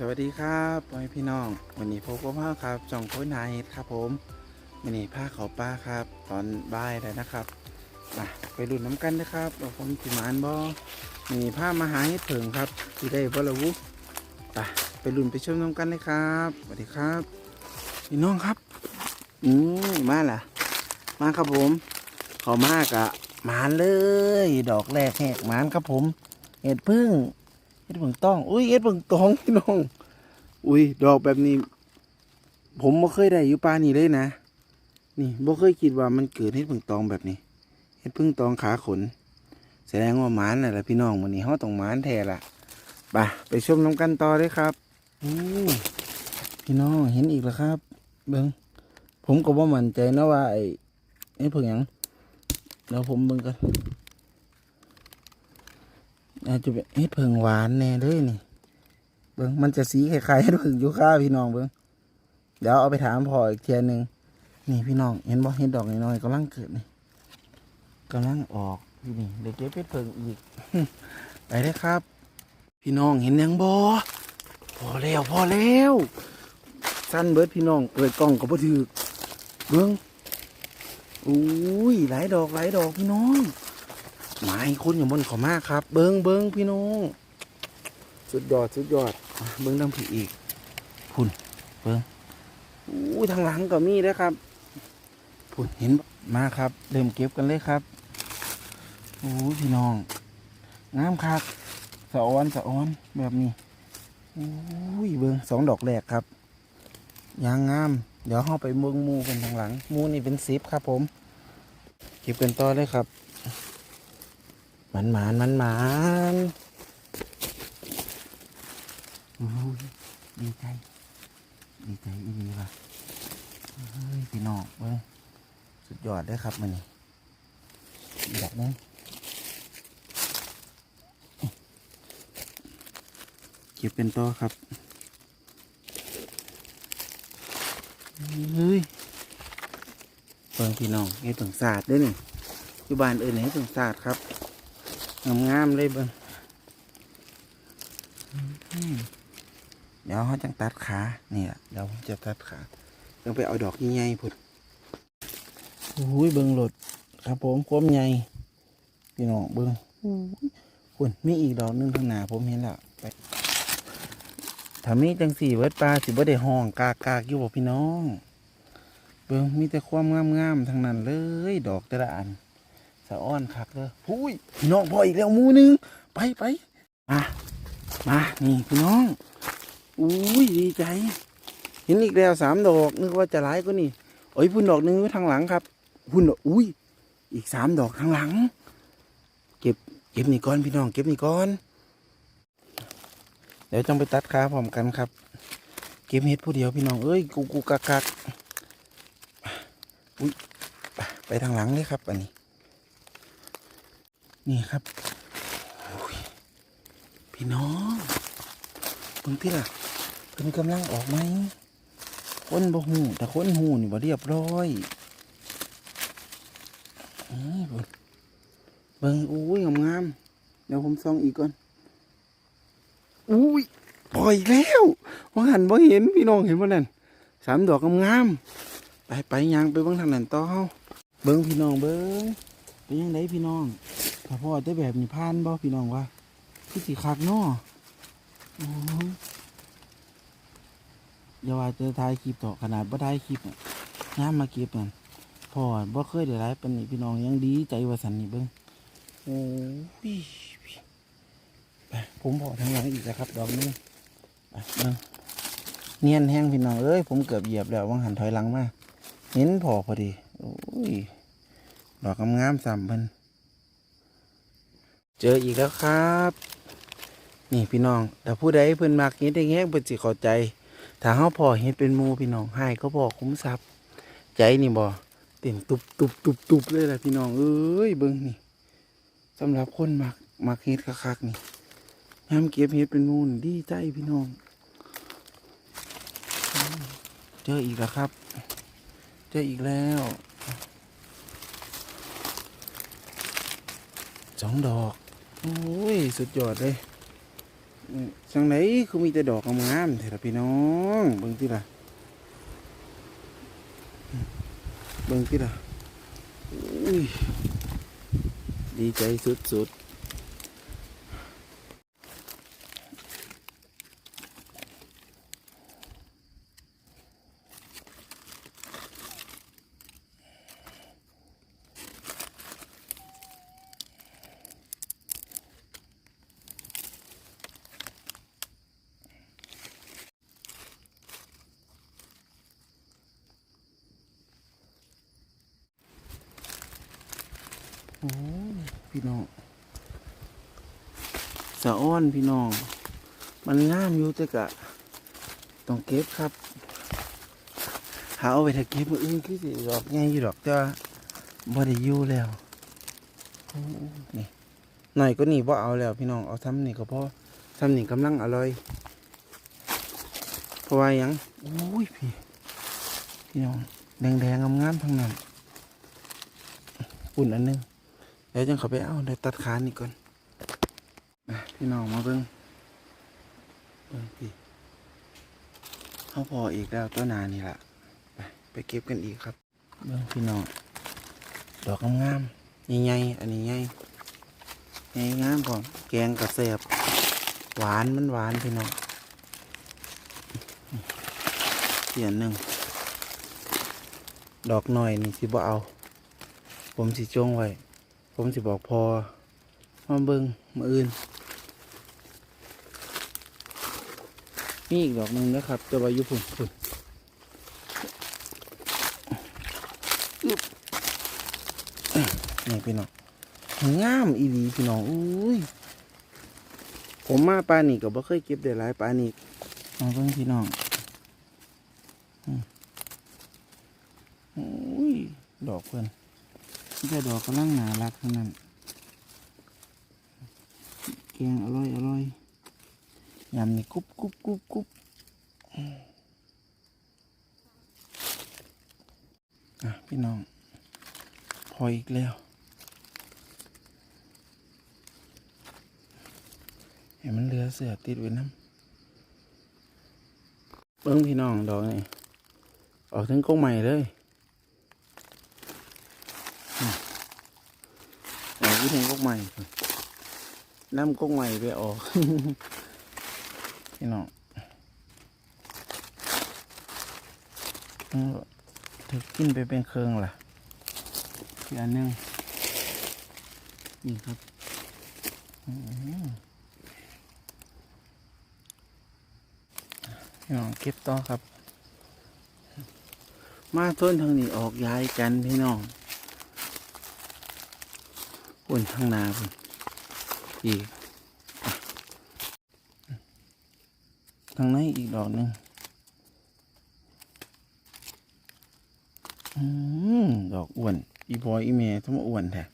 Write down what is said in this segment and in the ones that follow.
สวัสดีครับพ่อพี่น้องวันนี้พบกับพ่อครับจ่องโค้ยนายครับผมวันนี้ผ้าเขาป้าครับ ตอนบ่ายแล้วนะครับมาไปรุ่นน้ำกันนะครับว่าผมสิมานบอมีผ้ามาหาเห็ดเผิงครับที่ได้บ่ละวุไปไปรุ่นไปชมน้ำกันเลยครับสวัสดีครับพี่น้องครับอืมมาล่ะ มาครับผมเขามากอะหมานเลย ดอกแรกแหกหมานครับผมเห็ดพึ่ง เฮ็ดเบิ่งต้องอุ้ยเฮ็ดเบิ่งตองพี่น้อง อุ้ยดอกแบบนี้ ผมบ่เคยได้อยู่ป่านี่เลยนะ นี่บ่เคยคิดว่ามันเกิดเฮ็ดเบิ่งตองแบบนี้เฮ็ดพึ่งตองขาขน แสดงว่าหมานน่ะล่ะพี่น้องวันนี้เฮาต้องหมานแท้ล่ะไปไปชมน้ำกันต่อเลยครับอู้พี่น้องเห็นอีกแล้วครับ เบิ่งผมก็บ่มั่นใจนะว่าไอ้ไอ้เพิ่งหยังเดี๋ยวผมเบิ่งกัน อาจะเป็นเห็ดเผิงหวานแน่เลยนี่เบิ้งมันจะสีคล้ายๆเห็ดเผิงยูคาพี่น้องเบิ้งเดี๋ยวเอาไปถามพ่ออีกเทียนหนึ่งนี่พี่น้องเห็นบ่เห็ดดอกน้อยๆกำลังเกิดนี่กำลังออกพี่นี่เดี๋ยวเก็บเห็ดเผิงอีก ไปเลยครับ พี่น้องเห็นยังบ่พอแล้วพอแล้วสั้นเบิดพี่น้องเปิดกล้องก็บ่ถือเบิ้งอุ้ยหลายดอกหลายดอกพี่น้อง หมายคุณอย่าบนเขอมากครับ เบิงเบิงพี่น้องสุดยอดสุดยอดอะเบิงดังผีอีกพุ่นเบิงอู้ทางหลังก็มีแล้วครับพุ่นเห็นบ่มาครับเริ่มเก็บกันเลยครับโอ้ยพี่น้องงามคักสะออนสะออนแบบนี้โอ้ยเบิงสองดอกแรกครับยางงาม เดี๋ยวเข้าไปเบิงหมูกันทางหลังหมูนี่เป็นซิปครับผม เก็บกันต่อเลยครับ มันหมานมันหมานโอ้ยดีใจ ดีใจอีดีว่ะเฮ้ยพี่น้องเว้ยสุดยอดเลยครับมันนี่อยากนั้นเก็บเป็นตัวครับ เฮ้ยเพิ่งพี่น้องให้ถึงศาสตร์ด้วยนี่อยู่บ้านเอื่นให้ถึงศาสตร์ครับ งามๆเลยเบิ้งอืมเดี๋ยวเขาจังตัดขานี่แหละเดี๋ยวผมจะตัดขาต้องไปเอาดอกใหญ่ๆพุ่นโอ้ยเบิ้งหลดครับผมความใหญ่พี่น้องเบิ้งอู้ยพุ่นมีอีกดอกหนึงข้างหน้าผมเห็นแล้วไปถ้ามีจังสี่เวิร์ดปลาสิบ่ได้ห้องกากากๆอยู่บ่พี่น้อง เบิ้งมีแต่ความงามๆทั้งนั้นเลย ดอกแต่ละอัน สะอ้อนคักเลยพุ้ยพี่น้องพออีกแล้วมูนึงไปไปมามานี่พี่น้องอุ้ยดีใจ เห็นอีกแล้วสามดอกนึกว่าจะร้ายก็นี่โอ้ยพุ่นดอกหนึงอยู่ทางหลังครับพุ่นดอกอุ้ย อีกสามดอกทางหลัง เก็บเก็บนี่ก่อนพี่น้อง เก็บนี่ก่อน เดี๋ยวจังไปตัดขาพร้อมกันครับ เก็บเห็ดผู้เดียวพี่น้องเอ้ยกูกูกักกักอุ้ยไปทางหลังเลยครับอันนี้ นี่ครับพี่น้องเพิ่งที่ล่ะเป็นกำลังออกไหมคนบ่หูแต่คนหูนี่บ่เรียบร้อยเบิ่งอุ้ยงามๆเดี๋ยวผมส่องอีกก่อนอุ้ยปล่อยแล้วว่าหันบ่เห็นพี่น้องเห็นบ่นั่นสามดอกงามๆไปไปยางไปเบิ่งทางนั้นต่อเฮาเบิ่งพี่น้องเบิ่งเป็นยังไงพี่น้อง ถ้าพ่อได้แบบนี้ผ่านบ่พี่น้องว่าพี่สิคักเนาะอยอย่าว่าจะถ่ายคลิปต่อขนาดบ่ได้คลิปน่ย่ามมาเก็บนั่นพ่อบ่เคยได้ไลฟ์ปานนี้พี่น้องยังดีใจว่าสันนี่เบิ่งโอ้ยไปผมพอทางหลังอีกแล้วครับดอกนึงไปเบิ่งเนียนแห้งพี่น้องเอ้ยผมเกือบเหยียบแล้ววังหันถอยหลังมาเห็นพอพอดีโอ้ยดอกงามๆซ้ำเพิ่น เจออีกแล้วครับ นี่พี่น้องแต่ผู้ใดเพิ่นมักเฮ็ดได้แง่เพิ่นสิเข้าใจ ถ้าเฮาพอเฮ็ดเป็นหมู่พี่น้องให้ก็บอกคุ้มทรัพย์ใจนี่บ่เต้นตุบตุบตุบตุบเลยล่ะพี่น้องเอ้ยเบิ่งนี่สำหรับคนมักมักเฮ็ดคักๆนี่ยามเก็บเฮ็ดเป็นมูดีใจพี่น้อง เจออีกแล้วครับ เจออีกแล้วสองดอก โอ้ย สุดยอดเลยนี่จังไหนคือมีแต่ดอกงามๆแท้ละพี่น้องเบิ่งที่ล่ะเบิ่งที่ล่ะดีใจสุดๆ อ้พี่น้องสะอ้อนพี่น้อง มันงามอยู่แต่กะต้องเก็บครับหาเอาไปถ้าเก็บมืออื่นคือสิดอกใหญ่อยู่ดอกแต่ว่าบ่ได้อยู่แล้วนี่หน่อยก็นี่บ่เอาแล้วพี่น้องเอาซ้ำนี่ก็พอซ้ำนี่กำลังอร่อยเพราะว่ายังโอ้ยพี่พี่น้องแดงๆงามๆทั้งนั้นอุ่นอันหนึง ดี๋ยวจังเขาไปเอาเดี๋ยวตัดขานี่ก่อนพี่น้องมาเบิ่งเบิ่งพี่เขาพออีกแล้วตัวนานี่ละไปไปเก็บกันอีกครับ เบื้องพี่น้องดอกงามๆใหญ่ๆอันนี้ใหญ่ใหญ่งามพร้อมแกงกระเสบหวานมันหวานพี่น้องเสียนหนึ่งดอกหน่อยนี่สิบ่เอา ผมสิจงไว้ ผมสิบอกพอมาเบิงมาอื่น มีอีกดอกหนึ่งนะครับจะไว้อยุพุ่นพุ่นนี่พี่น้องงามอีหลีพี่น้องอุ้ยผมมาปลาหนีก็บ่เคยเก็บได้หลายปลาหนีมาเบิ่งพี่น้องอุ้ยดอกเพิ่นนี่ แต่ดอกกำลังหนารักเทั้งนั้นแกงอร่อยอร่อยยำนี่กรุบกรุบกรุบกรุบอะพี่น้อง พออีกแล้ว เห็นมันเหลือเสือติดไว้น้ำเบิ้งพี่น้องดอกนี่ออกถึงก้งใหม่เลยอืม ออกที่งกงใหม่น้ำกงใหม่ไปออกพี่น้องเออถือกินไปเป็นเครื่องล่ะอีกอันนึงนี่ครับพี่น้องเก็บต่อครับ มาต้นทางนี้ออกย้ายกันพี่น้อง คนทางนาพุ่นอีกทางในอีกดอกหนึ่งอดอกอ้วน อีบอยอีเมย์ทั้งอ้วนแท้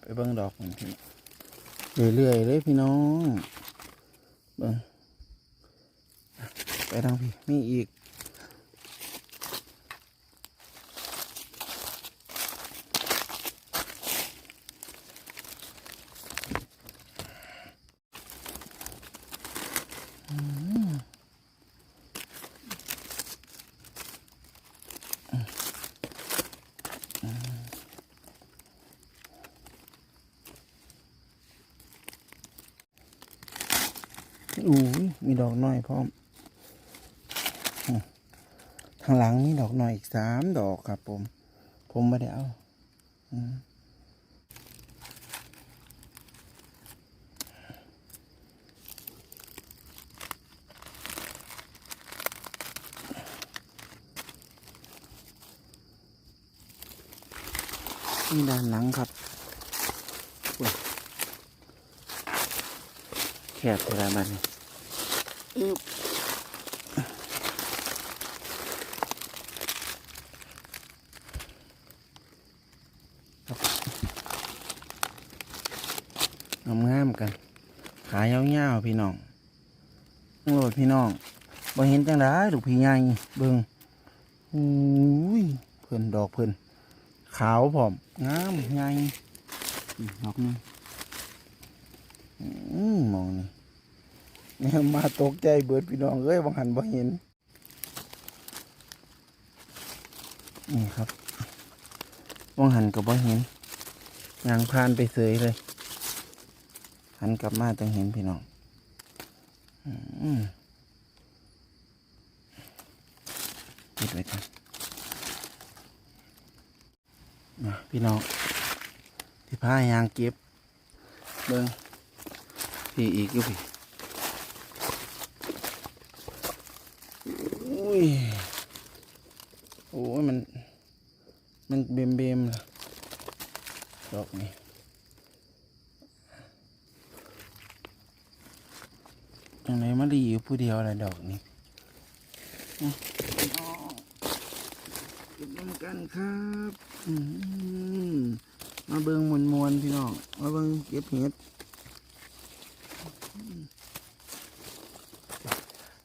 ไปเบิ้งดอกมันพี่เรื่อยๆเลยพี่น้อง เบิ้งไปทางพี่มีอีก อู้มีดอกน้อยพร้อมทางหลังมีดอกน้อยอีกสามดอกครับผม ผมไม่ได้เอาอืมนี่ด้านหลังครับแคบเวลามัน อึ๊บงามกัน ขายาวๆพี่น้องโอ้ยพี่น้องบ่เห็นจังได้ลูกพี่ใหญ่เบิ่งอุ้ยเพิ่นดอกเพิ่นขาวผอมงามใหญ่ดอกนึงอืมแนว มาตกใจเบิดพี่น้องเอ้ยบางหันบ่เห็น นี่ครับบางหันก็บ่เห็นยางพานไปเสยเลย หันกลับมาต้องเห็นพี่น้องอืมปิดไว้ก่อนมาพี่น้องที่ผ้ายางเก็บเบิ้งพี่อีกอยู่พี่ อุ้ย โอ้ยมัน มันเบมเบมล่ะดอกนี้ยังไงมาดีอยู่ผู้เดียวอะไรดอกนี้อะเก็บน้ำกันครับมมาเบิงมวลมวลๆพี่น้อง มาเบิงเก็บเห็ด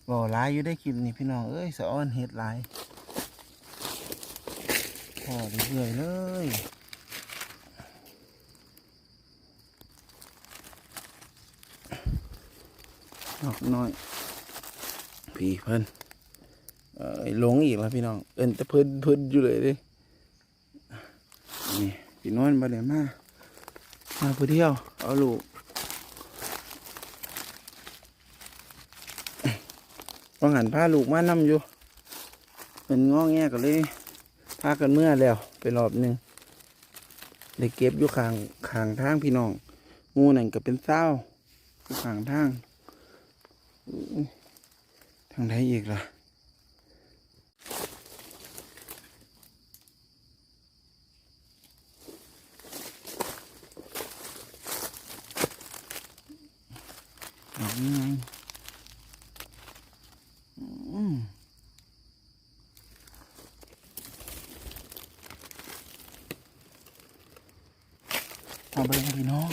บ่หลายอยู่ได้คลิปนี้พี่น้องเอ้ยสะอ้อนเห็ดลายพอเรื่อยเลยดอกน้อยพี่เพิ่นเอ้ยหลงอีกแล้วพี่น้อง เอินแต่เพิ่นเพิ่นอยู่เลยดินี่พี่น้อยมาเลยมามาผู้เที่ยวเอาลูก วางหันพาลูกมานำอยู่ เป็นง้อแงกันเลยพากันเมื่อแล้วไปรอบหนึ่งได้เก็บอยู่ข้างข้างทางพี่น้องงูนั่นก็เป็นเศร้าอยู่ข้างทางทางไหนอีกล่ะดอกนี้ไงอืม เอาไปให้พี่น้อง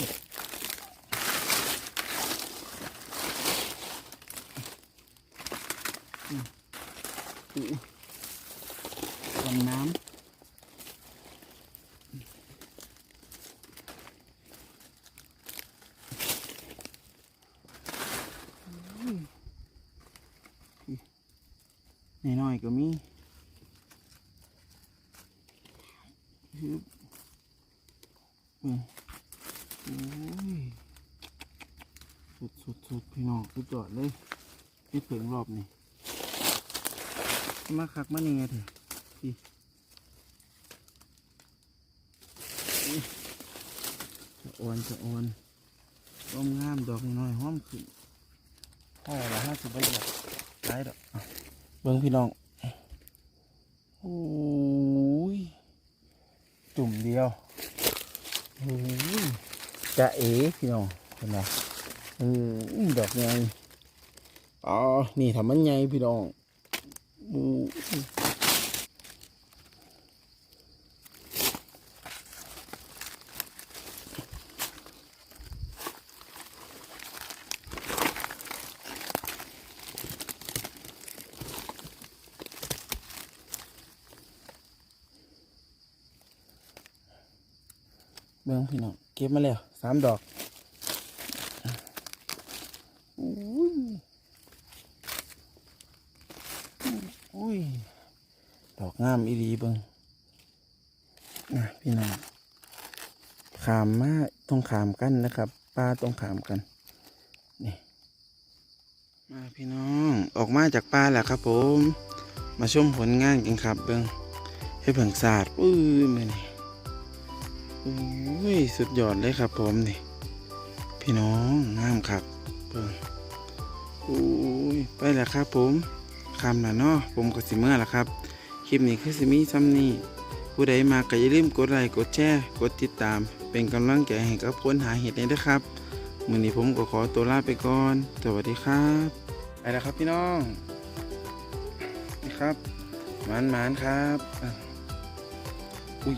ลำน้ำนี่น้อยๆก็มีฮึบอืม โอ้ยสุดสุดสุด พี่น้องสุดยอดเลยพี่เผิงรอบนี่มาคักมาเนี่ยเถอะพี่อุ๊ยจะอ่อนจะอ่อนต้มงามดอกน้อยๆหอมขึ้นพ่อละห้าสิบบาทได้ดอกอะเบิ้งพี่น้องโอ้ยจุ่มเดียวโอ้ยจะเอ๋พี่น้องเห็นไหม เอออื้อดอกใหญ่อ๋อ นี่ทำมันใหญ่พี่น้องเบิ้งพี่น้องเก็บมาแล้วสามดอกอุ้ยอุ้ย ด อกงามอีดีเบิงนะพี่น้องขามมาต้องขามกันนะครับป้าต้องขามกันนี่มาพี่น้องออกมาจากป่าแหละครับ ผม มาชมผลงานกันครับเบิงให้เพิ่งศาสตร์อุ้ยมือนี่อุ้ยสุดยอดเลยครับ ผมนี่พี่น้องงามคักเบิ่งอุ้ยไปแล้วครับ ผมคำละเนาะผมก็สิเมื่อละครับ คลิปนี้คือสิมีซ้ำนี่ผู้ใดมาก็อย่าลืมกดไลค์กดแชร์กดติดตาม เป็นกำลังใจให้กับคนหาเห็ดนี้นะครับมื้อนี้ผมก็ขอตัวลาไปก่อน สวัสดีครับไปแล้วครับพี่น้องนี่ครับหมานหมานครับอุ้ย